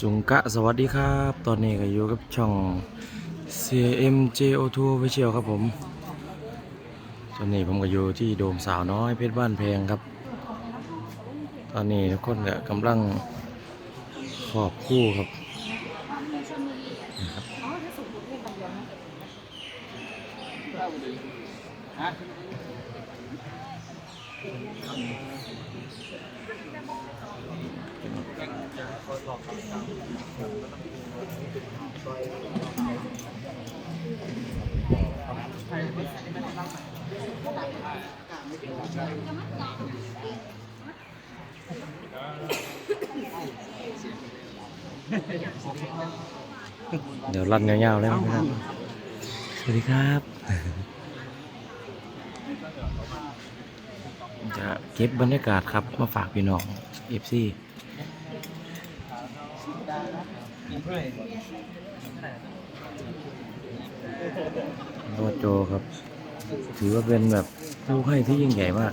จุงกะสวัสดีครับ ตอนนี้ก็อยู่กับช่อง CMJO2 Official ครับผม ตอนนี้ผมก็อยู่ที่โดมสาวน้อยเพชรบ้านแพงครับ ตอนนี้ทุกคนก็กำลังขอบคู่ครับ เดี๋ยวรันยาวๆเลยนะครับ สวัสดีครับจะเก็บบรรยากาศครับ มาฝากพี่น้องเอฟซี โรโจครับ ถือว่าเป็นแบบผู้ให้ที่ยิ่งใหญ่มาก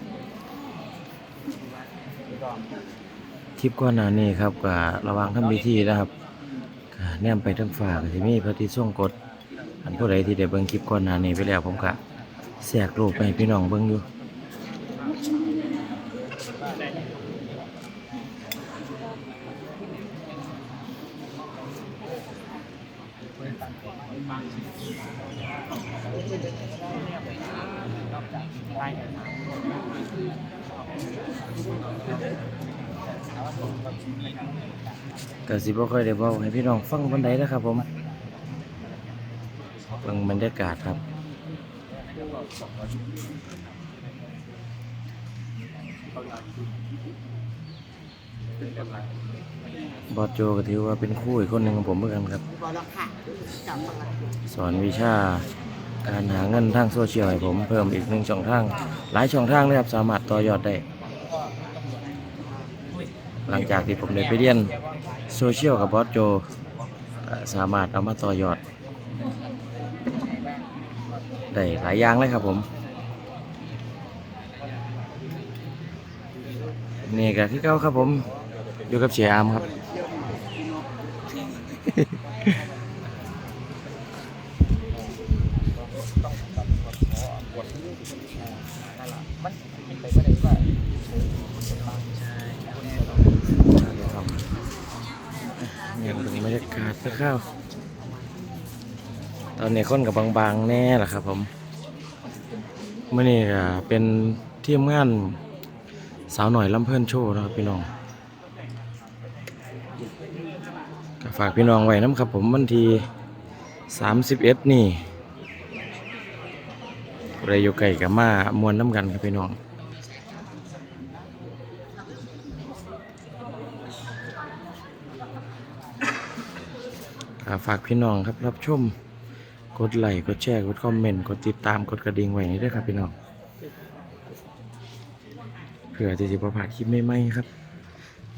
คลิปก่อนหน้านี้ครับก็ระวังทำพิธีนะครับแนมไปทั้งฝากที่มีพระทิส่งกดอันผู้ใดที่ได้เบิ่งคลิปก่อนหน้านี้ไปแล้วผมก็แทรกรูปไปพี่น้องเบิ่งอยู่ ก็สิบ่ค่อยได้เว้าให้พี่น้องฟังปานใดนะครับผมเบิ่งบรรยากาศครับ บอสโจก็ถือว่าเป็นครู่อีกคนหนึ่งของผมเหมือนกันครับ บอลค่ะจับมาละสอนวิชาการหาเงินทางโซเชียลให้ผมเพิ่มอีกหนึ่งช่องทาง หลายช่องทางเลยครับสามารถต่อยอดได้ หลังจากที่ผมได้ไปเรียนโซเชียลกับบอสโจก็สามารถเอามาต่อยอด ได้หลายอย่างเลยครับผม นี่ก็คือเก้าครับผม อยู่กับเชียร์อาร์มครับ เนี่ยดูบรรยากาศสักข้าวตอนนี้คนกับบางๆแน่แหละครับผมเมื่อนี้เป็นทีมงานสาวหน่อยลำเพื่อนโชว์นะครับพี่น้องก็ ฝากพี่น้องไว้น้ำครับผมวันที่31 นี่ผู้ใดอยู่ไก่กับมามวนน้ำกันครับพี่น้องฝากพี่น้องครับรับชม กดไลค์กดแชร์กดคอมเมนต์กดติดตามกดกระดิ่งไว้นี่ด้วยครับพี่น้องเพื่อที่จะประพาดคลิปใหม่ๆครับ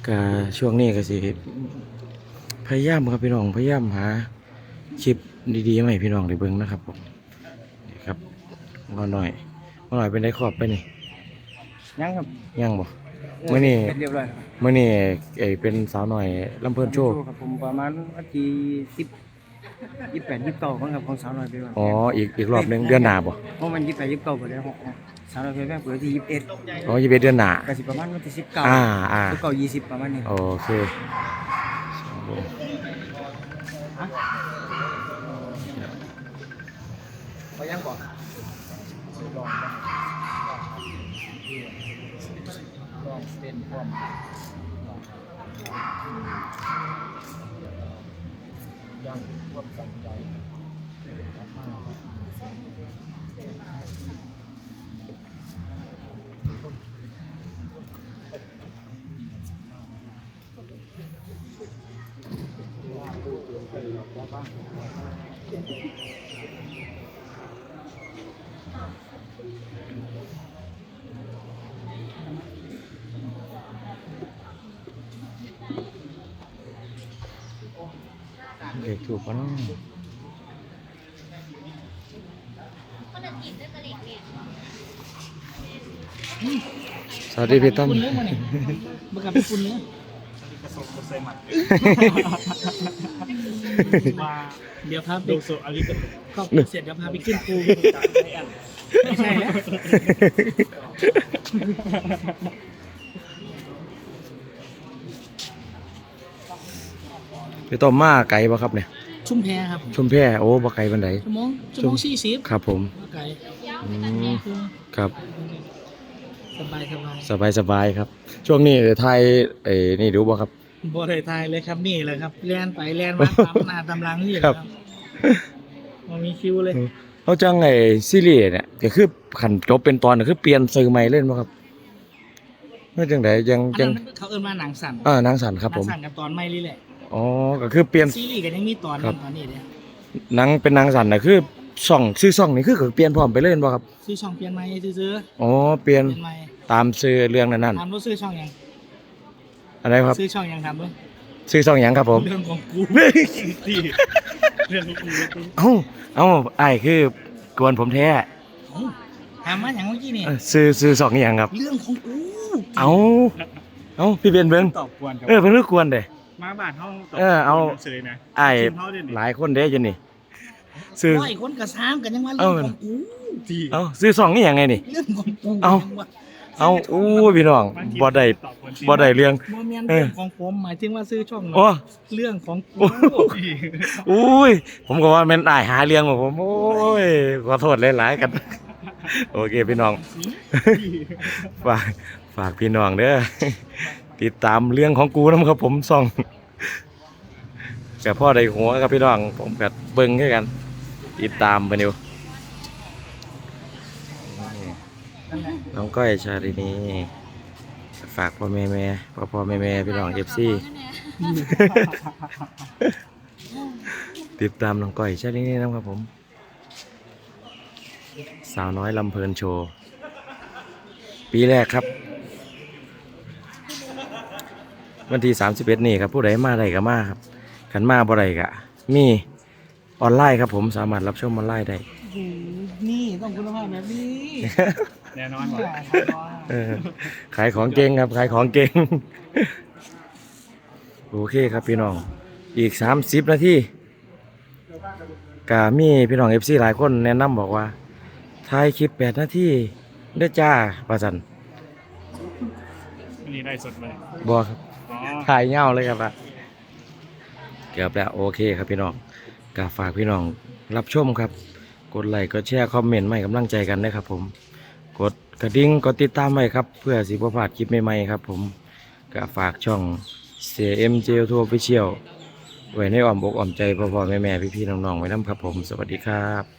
กช่วงนี้ก็สิ พยายามครับพี่น้องพยายามหาคลิปดีๆมาให้พี่น้องได้เบิ่งนะครับผมนี่ครับมาหน่อยมาหน่อยเป็นได้ขอบไปนี่ยังครับยังบ่มื่อนี้เรียบร้อยมื่อนี้ไอ้เป็นสาวหน่อยลำเพิ่นโชว์ครับผมประมาณวันที่สิบยี่สิบแปดยี่สิบเก้าของครับของสาวน้อยไปก่อนอ๋ออีกอีกรอบหนึงเดือนหน้าบ่เพราะมันยี่สิบแปดยี่สิบเก้าไปแล้วหกสาวน้อยไปแม่เปิดที่ยี่สิบเอ็ดอ๋อยี่สิบเอ็ดเดือนหน้าก็สิประมาณวันที่สิบเก้าอ่าอ่าสิบเก้ายี่สิบประมาณนี้ โอเค เขายังบอกเป็นความยังความตั้งใจ เด็กถูกปะเนาะสวัสดีพี่ต้อมเมื่อกี้เป็นคุณเนื้ อใส่หมัดว่าเดี๋ยวพาไปโดโซอาริกาโตครอบครัวเสร็จเดี๋ยวพาไปขึ้นภูจัดให้กันไม่ใช่แล้วพี่ต้อมมาไกลบ่ครับเนี่ยชุ่มแพครับชุมแพโอ้บ่ไกลปานใดชั่วโมงชั่วโมงสี่สิบครับผม ไกลอืมครับ สบายสบายสบายสบายครับ ช่วงนี้ไทยเอ้นี่ดูบ่ครับบ่ได้ทายเลยครับนี่เลยครับแลนไปแลนมาตามหน้าตามหลังนี่แหละครับมันมีคิวเลยเขาจังไอ้ซีรีส์เนี่ยก็คือขันจบเป็นตอนก็คือเปลี่ยนซื้อใหม่เล่นบ่ครับเมื่อจังไดยังอันยันั้งนเขาเอิ้นว่าหนังสั่นอ่านางสันครับหผนังมสั่นกับตอนไม่นี่แหละอ๋อก็คือเปลี่ยนซีรีส์ก็ยังมีตอนครันึบงตอนนี้เนี่ยหนังเป็นนางสันน่ะคือ ช่องชื่อช่องนี่คือก็เปลี่ยนพร้อมไปเล่นบ่ครับซื้อช่องเปลี่ยนใหม่ซื้ออ๋อเปลี่ยนๆเปลี่ยนใหม่ตามซื้อเรื่องนั้นถามว่าซื้อช่องยังๆอะไรครับซื้อช่องยังถามด้วยซื้อช่องหยังครับผม เรื่องของกูที่เรื่องนี้กูเอ้าเอ้าอ้ายคือกวนผมแท้ถามว่าอย่างเมื่อกี้นี่เอ้าซื้อซื้อช่องหยังครับ เรื่องของกูเอ้าเอ้าพี่เบนเบิ่งตอบกวนครับเออเพิ่นคือกวนเด้ มาบ้านห้องตอบเออเอาเฉยนะอ้ายทีมเขาเด่นหลายคนเด้จังนี่ ซื้อ ร้อยคนกับสามกันยังว่าเรื่องของกูที่เอ้าซื้อช่องนี่ยังไงนี่ เรื่องของกูเอ้า ยังว่าเอ้าอู้พี่น้องบางทีบ่ได้ตอบกวนบ่ได้เรื่อง บ่แม่นเออ เรื่องของผมหมายถึงว่าซื้อช่องเนาะโอ้ เรื่องของกูที่อุ้ย ผมก็ว่าแม่นอ้ายหาเรื่องของผม โอ้ย ขอโทษหลายๆกัน โอเคพี่น้อง ฝากฝากพี่น้องเด้อ ติดตามเรื่องของกูนะครับผมส่องกับพ่อใดหัวกับพี่น้อง ผมกับเบิ้งให้กัน ติดตามไปนิวน้องก้อยชาลินีฝากพ่อแม่แม่พ่อพ่อแม่แม่พี่น้องเอฟซีติดตามน้องก้อยชาลินีนะครับผม สาวน้อยลำเพลินโชว์ ปีแรกครับ วันที่ 31 นี่ครับ ผู้ใดมาได้ก็มาครับขันมาบ่ได้ก็มี ออนไลน์ครับผมสามารถรับชมออนไลน์ได้โอ้โหนี่ต้องคุณภาพแบบนี้ แน่นอนหมดเออขายของเก่งครับ ขายของเก่ง โอเคครับพี่น้อง อีก30นาทีก็มีพี่น้อง FC หลายคนแนะนำบอกว่าถ่ายคลิป8นาทีเด้อจ้าประสันนี่ได้สดเลยบอกครับ อ๋อ ถ่ายเงาเลยครับอะเกือบแล้วโอเคครับพี่น้อง ก็ฝากพี่น้องรับชมครับ กดไลค์กดแชร์คอมเมนต์ให้กำลังใจกันนะครับผม กดกระดิ่งกดติดตามไว้ครับ เพื่อสิบ่พลาดคลิปใหม่ๆครับ ผมก็ฝากช่อง CMJ ทัวร์ไปเชี่ยวไว้ในอ้อมอกอ้อมใจพ่อๆแม่ๆพี่ๆน้องๆไว้นํครับผม สวัสดีครับ